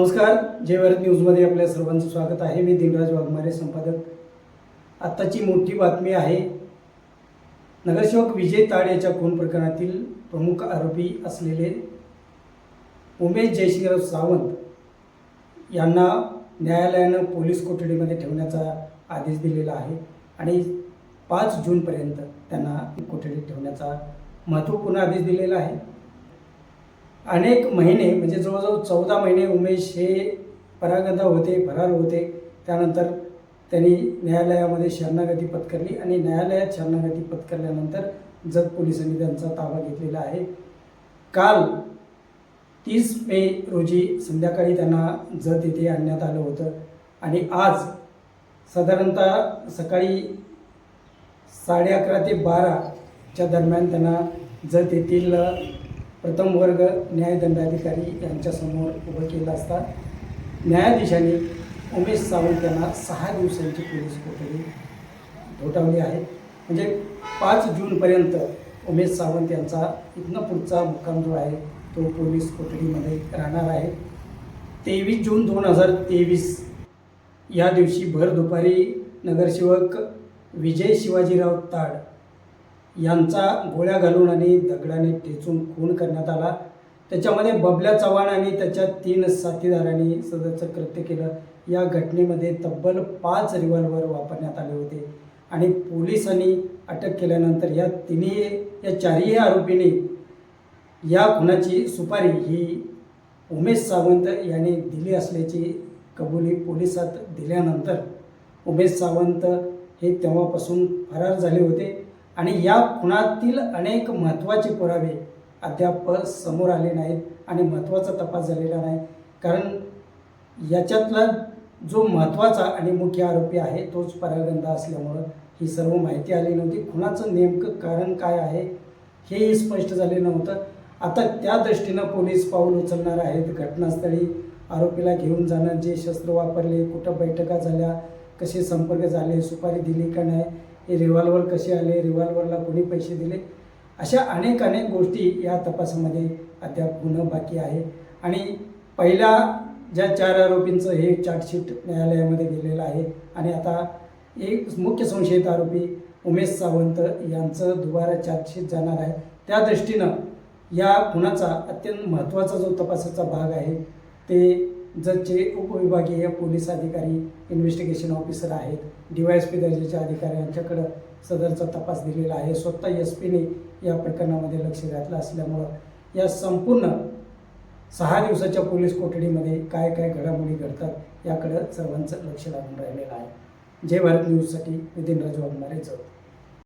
नमस्कार जय भारत न्यूजमध्ये आपल्या सर्वांचं स्वागत आहे. मी दिनराज वाघमारे संपादक. आत्ताची मोठी बातमी आहे नगरसेवक विजय ताड याच्या खून प्रकरणातील प्रमुख आरोपी असलेले उमेश जयसिंगराव सावंत यांना न्यायालयानं पोलीस कोठडीमध्ये ठेवण्याचा आदेश दिलेला आहे आणि पाच जूनपर्यंत त्यांना कोठडीत ठेवण्याचा महत्त्वपूर्ण आदेश दिलेला आहे. अनेक महिने म्हणजे जवळजवळ चौदा महिने उमेश हे परागंदा होते फरार होते. त्यानंतर त्यांनी न्यायालयामध्ये शरणागती पत्करली आणि न्यायालयात शरणागती पत्करल्यानंतर जत पोलिसांनी त्यांचा ताबा घेतलेला आहे. काल तीस मे रोजी संध्याकाळी त्यांना जत येथे आणण्यात आलं होतं आणि आज साधारणतः सकाळी साडे अकरा ते बाराच्या दरम्यान त्यांना जत येथील प्रथम वर्ग न्यायदंडाधिकारी यांच्यासमोर उभं केलं असता न्यायाधीशांनी उमेश सावंत यांना सहा दिवसांची पोलीस कोठडी ठोठावली आहे. म्हणजे पाच जूनपर्यंत उमेश सावंत यांचा इथनं पुढचा मुक्काम जो आहे तो पोलीस कोठडीमध्ये राहणार आहे. तेवीस जून दोन हजार तेवीस या दिवशी भर दुपारी नगरसेवक विजय शिवाजीराव ताड यांचा गोळ्या घालून आणि दगडाने ठेचून खून करण्यात आला. त्याच्यामध्ये बबल्या चव्हाण आणि त्याच्या तीन साथीदारांनी सदरचं कृत्य केलं. या घटनेमध्ये तब्बल पाच रिव्हॉल्वर वापरण्यात आले होते. आणि पोलिसांनी अटक केल्यानंतर या तिन्ही या चारही आरोपींनी या खुनाची सुपारी ही उमेश सावंत यांनी दिली असल्याची कबुली पोलिसात दिल्यानंतर उमेश सावंत हे तेव्हापासून फरार झाले होते. आणि या खुनातील अनेक महत्त्वाचे पुरावे अद्याप समोर आले नाहीत आणि महत्त्वाचा तपास झालेला नाही. कारण याच्यातला जो महत्त्वाचा आणि मुख्य आरोपी आहे तोच परागंदा असल्यामुळं ही सर्व माहिती आली नव्हती. खुनाचं नेमकं कारण काय आहे हेही स्पष्ट झाले नव्हतं. आता त्या दृष्टीनं पोलीस पाऊल उचलणार आहेत. घटनास्थळी आरोपीला घेऊन जाणं जे शस्त्र वापरले कुठं बैठका झाल्या कसे संपर्क झाले सुपारी दिली का नाही हे रिव्हॉल्वर कसे आले रिव्हॉल्वरला कोणी पैसे दिले? अशा अनेक अनेक गोष्टी या तपासामध्ये अद्याप होणं बाकी आहे. आणि पहिल्या ज्या चार आरोपींचं हे चार्जशीट न्यायालयामध्ये गेलेलं आहे. आणि आता एक मुख्य संशयित आरोपी उमेश सावंत यांचं दुबारा चार्जशीट जाणार आहे. त्या दृष्टीनं या खुनाचा अत्यंत महत्त्वाचा जो तपासाचा भाग आहे ते जतचे उपविभागीय पोलीस अधिकारी इन्व्हेस्टिगेशन ऑफिसर आहेत. डी वाय एस पी दर्जाचे अधिकारी यांच्याकडं सदरचा तपास दिलेला आहे. स्वतः एस पीने या प्रकरणामध्ये लक्ष घातलं असल्यामुळं या संपूर्ण सहा दिवसाच्या पोलीस कोठडीमध्ये काय काय घडामोडी घडतात याकडं सर्वांचं लक्ष लागून राहिलेलं आहे. जय भारत न्यूजसाठी नितीन राजू वाघमारे जवळ